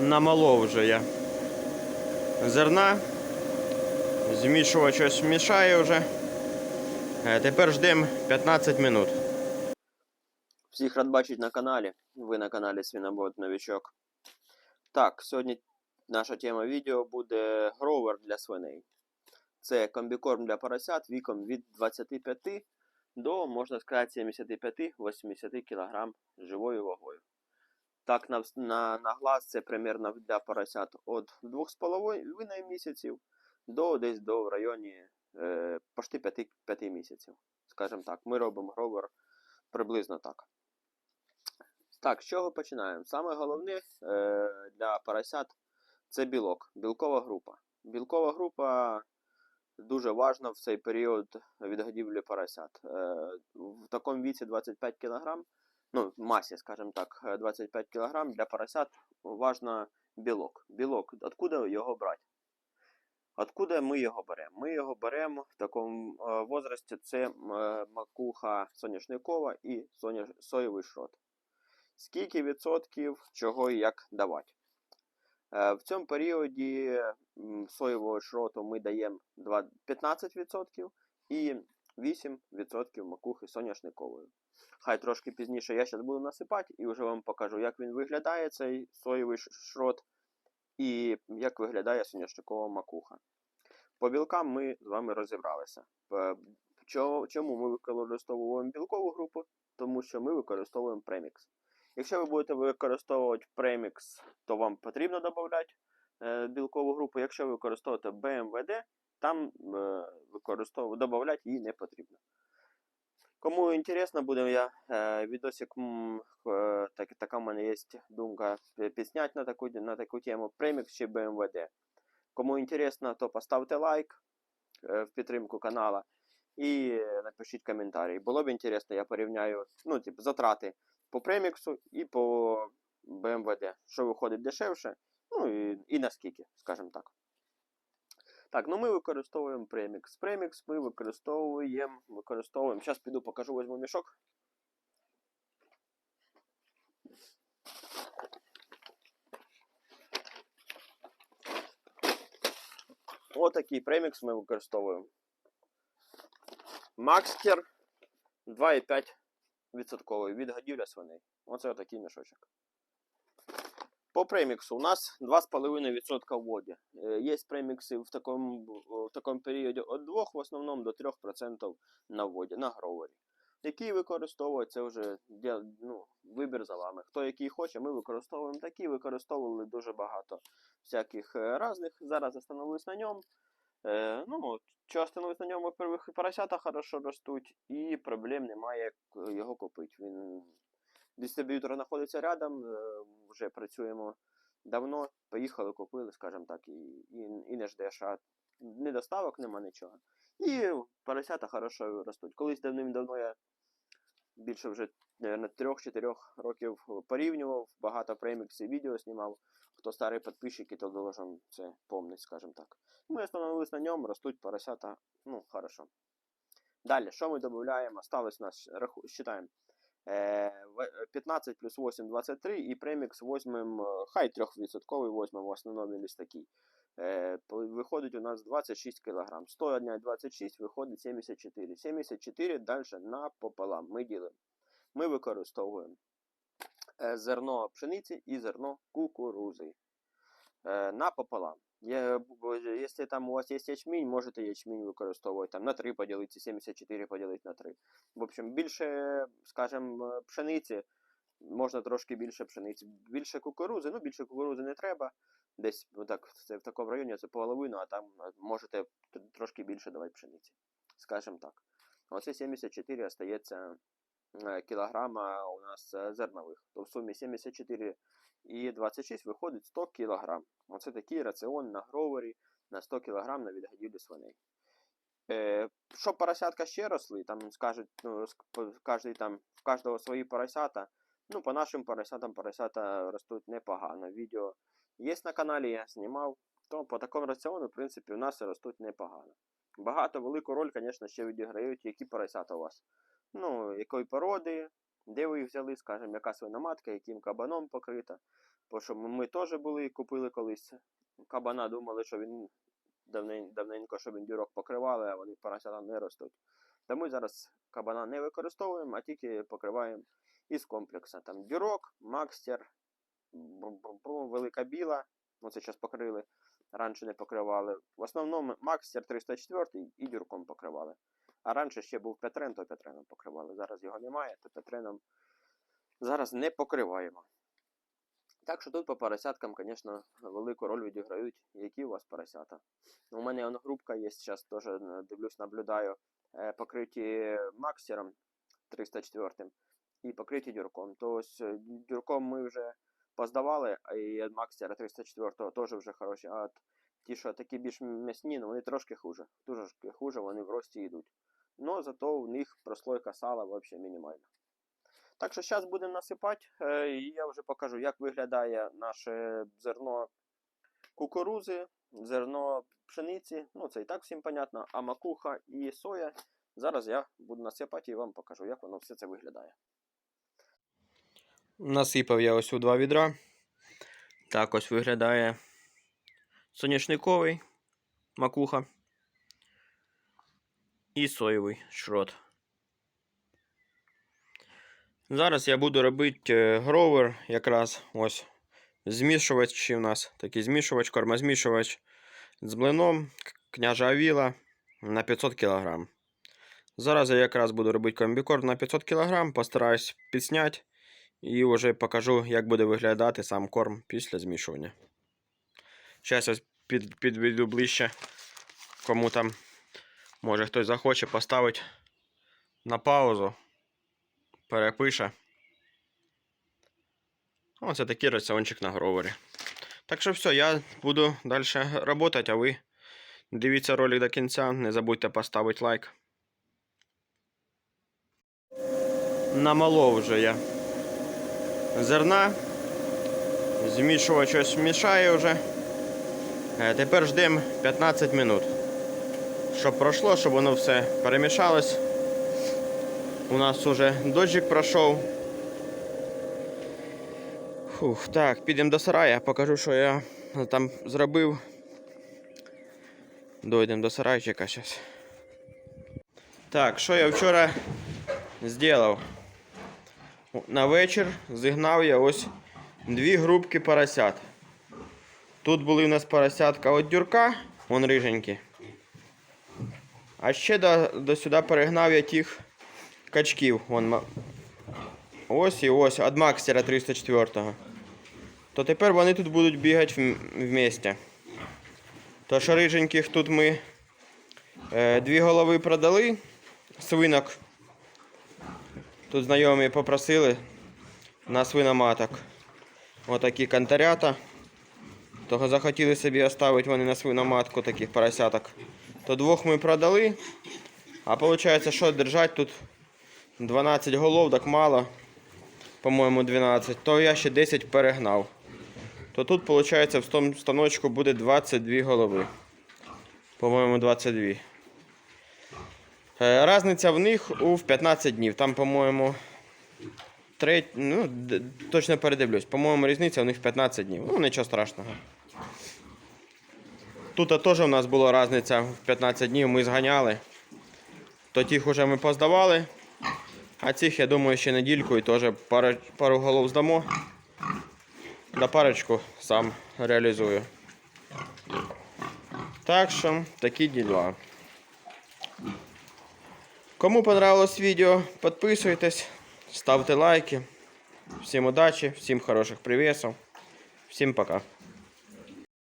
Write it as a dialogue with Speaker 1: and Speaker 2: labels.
Speaker 1: намолов вже я зерна. Змішувач щось мішає вже. Е, Тепер ждемо 15 минут. Всіх рад бачити на каналі. Ви на каналі Свінобот Новічок. Так, сьогодні наша тема відео буде гровер для свиней. Це комбікорм для поросят віком від 25 до, можна сказати, 75-80 кг живою вагою. Так, на, на, на глаз це примерно для поросят від 2,5 місяців до десь до в районі е, почти 5, 5 місяців. Скажімо так, ми робимо гровер приблизно так. Так, з чого починаємо? Саме головне е, для поросят це білок, білкова група. Білкова група дуже важна в цей період відгодівлі поросят. Е, в такому віці 25 кг, ну, в масі, скажімо так, е, 25 кг для поросят важно білок. Білок, откуда його брати? Откуда ми його беремо? Ми його беремо в такому е, возрасті, це е, макуха соняшникова і соня, соєвий шрот. Скільки відсотків чого і як давати? Е, В цьому періоді соєвого шроту ми даємо два- 15% і 8% макухи соняшникової. Хай трошки пізніше я зараз буду насипати і вже вам покажу, як він виглядає, цей соєвий шрот, і як виглядає соняшникова макуха. По білкам ми з вами розібралися. Чому ми використовуємо білкову групу? Тому що ми використовуємо премікс. Якщо ви будете використовувати премікс, то вам потрібно додати е, білкову групу. Якщо ви використовуєте BMWD, там е, додати її не потрібно. Кому інтересно буде, я е, відосик, м, е, так, така в мене є думка підзняти на таку, на таку тему премікс чи BMWD. Кому інтересно, то поставте лайк е, в підтримку канала і е, напишіть коментарі. Було б інтересно, я порівняю ну, типу, затрати по преміксу і по BMWD, що виходить дешевше, ну і, і наскільки, скажімо так. Так, ну ми використовуємо премікс. Премікс ми використовуємо, використовуємо. Зараз піду покажу, візьму мішок. Отакий премікс ми використовуємо. Макстер 2,5 відсотковий від годівля свиней. Оце отакий мішочок. По преміксу у нас 2,5% в воді. Е, Є премікси в такому, в такому періоді від 2 в основному до 3% на воді, на гровері. Які використовують, це вже ну, вибір за вами. Хто який хоче, ми використовуємо такі, використовували дуже багато всяких е, різних. Зараз остановлюсь на ньому. Е, ну, що остановлюсь на ньому, во-первых, і поросята хорошо ростуть, і проблем немає його купити. Він дистриб'ютор знаходиться рядом, е, вже працюємо давно, поїхали, купили, скажімо так, і, і, і не ждеш, а ні доставок, нема нічого. І поросята хорошо ростуть. Колись давним-давно я більше вже, мабуть, 3-4 років порівнював, багато преміксів відео знімав. Хто старий підписчик, то должен це помнить, скажімо так. Ми остановились на ньому, ростуть поросята, ну, хорошо. Далі, що ми додаємо? Осталось у нас, раху. Е, в- 15 плюс 8 23 і премікс возьмем, е, хай 3% возьмем, в основному десь такий. Е, виходить у нас 26 кг. 101 26 виходить 74. 74 далі напополам ми ділимо. Ми використовуємо е, зерно пшениці і зерно кукурузи. Напополам. Якщо там у вас є ячмінь, можете ячмінь використовувати там, на 3 поділити, 74 поділити на 3. В общем, більше, скажімо, пшениці, можна трошки більше пшениці. Більше кукурузи, ну більше кукурузи не треба. Десь отак, це в такому районі це половину, а там е, можете трошки більше давати пшениці. Скажімо так. Оце 74 остається е, кілограма у нас зернових. То в сумі 74 і 26 виходить 100 кг. Оце такий раціон на гровері на 100 кг на відгодівлі свиней. Е, щоб поросятка ще росли, там скажуть, ну, кожний там, в кожного свої поросята. Ну, по нашим поросятам поросята ростуть непогано. Відео є на каналі, я знімав. То по такому раціону, в принципі, у нас ростуть непогано. Багато велику роль, звісно, ще відіграють, які поросята у вас. Ну, якої породи, де ви їх взяли, скажімо, яка свиноматка, яким кабаном покрита. Бо що ми теж були і купили колись кабана, думали, що він давнень, давненько, що він дюрок покривали, а вони поросята не ростуть. Тому зараз кабана не використовуємо, а тільки покриваємо із комплексу. Там дюрок, макстер, велика біла. Ну, це зараз покрили. Раніше не покривали. В основному макстер 304 і дюрком покривали. А раніше ще був Петрен, то Петреном покривали. Зараз його немає, то Петреном зараз не покриваємо. Так що тут по поросяткам, звісно, велику роль відіграють, які у вас поросята. У мене он, групка є, зараз теж е, дивлюсь, наблюдаю, е, покриті максером 304 і покриті дюрком. То ось е, дюрком ми вже поздавали, і від максера 304 теж вже хороші. А от ті, що такі більш м'ясні, ну вони трошки хуже. Трошки хуже, вони в рості йдуть. Но зато у них прослойка сала взагалі мінімальна. Так що зараз будемо насипати, е, і я вже покажу, як виглядає наше зерно кукурузи, зерно пшениці. Ну, це і так всім понятно, а макуха і соя. Зараз я буду насипати і вам покажу, як воно все це виглядає. Насипав я ось у два відра. Так ось виглядає соняшниковий макуха і соєвий шрот. Зараз я буду робити е, гровер, якраз ось змішувач у нас такий змішувач, кормозмішувач з блином княжа Авіла на 500 кг. Зараз я якраз буду робити комбікорм на 500 кг, постараюсь підсняти і вже покажу, як буде виглядати сам корм після змішування. Зараз я під, підведу ближче, кому там може хтось захоче поставити на паузу перепише. Оце такий раціончик на гровері. Так що все, я буду далі працювати, а ви дивіться ролик до кінця. Не забудьте поставити лайк. Намолов вже я зерна. Змішувач ось мішає вже. Е, Тепер ждемо 15 минут. Щоб пройшло, щоб воно все перемішалось. У нас уже дощик пройшов. Фух, так, підемо до сарая, покажу, що я там зробив. Дойдемо до сарайчика зараз. Так, що я вчора зробив? На вечір зігнав я ось дві групки поросят. Тут були у нас поросятка від дюрка, вон риженькі. А ще до, до сюди перегнав я тих качків. Вон, ось і ось, від Макстера 304-го. То тепер вони тут будуть бігати в, вместе. То що риженьких тут ми е, дві голови продали, свинок. Тут знайомі попросили на свиноматок. Отакі кантарята. Того захотіли собі оставити вони на свиноматку таких поросяток. То двох ми продали. А виходить, що держать тут 12 голов, так мало. По-моєму, 12. То я ще 10 перегнав. То тут, виходить, в тому станочку буде 22 голови. По-моєму, 22. Е, Разниця в них у 15 днів. Там, по-моєму, треть, ну, точно передивлюсь. По-моєму, різниця у них в 15 днів. Ну, нічого страшного. Тут теж у нас була різниця в 15 днів, ми зганяли. То тих уже ми поздавали. А цих, я думаю, ще недільку і теж пару, пару голов здамо. Да парочку сам реалізую. Так що, такі діла. Кому понравилось відео, підписуйтесь, ставте лайки. Всім удачі, всім хороших привісів. Всім пока.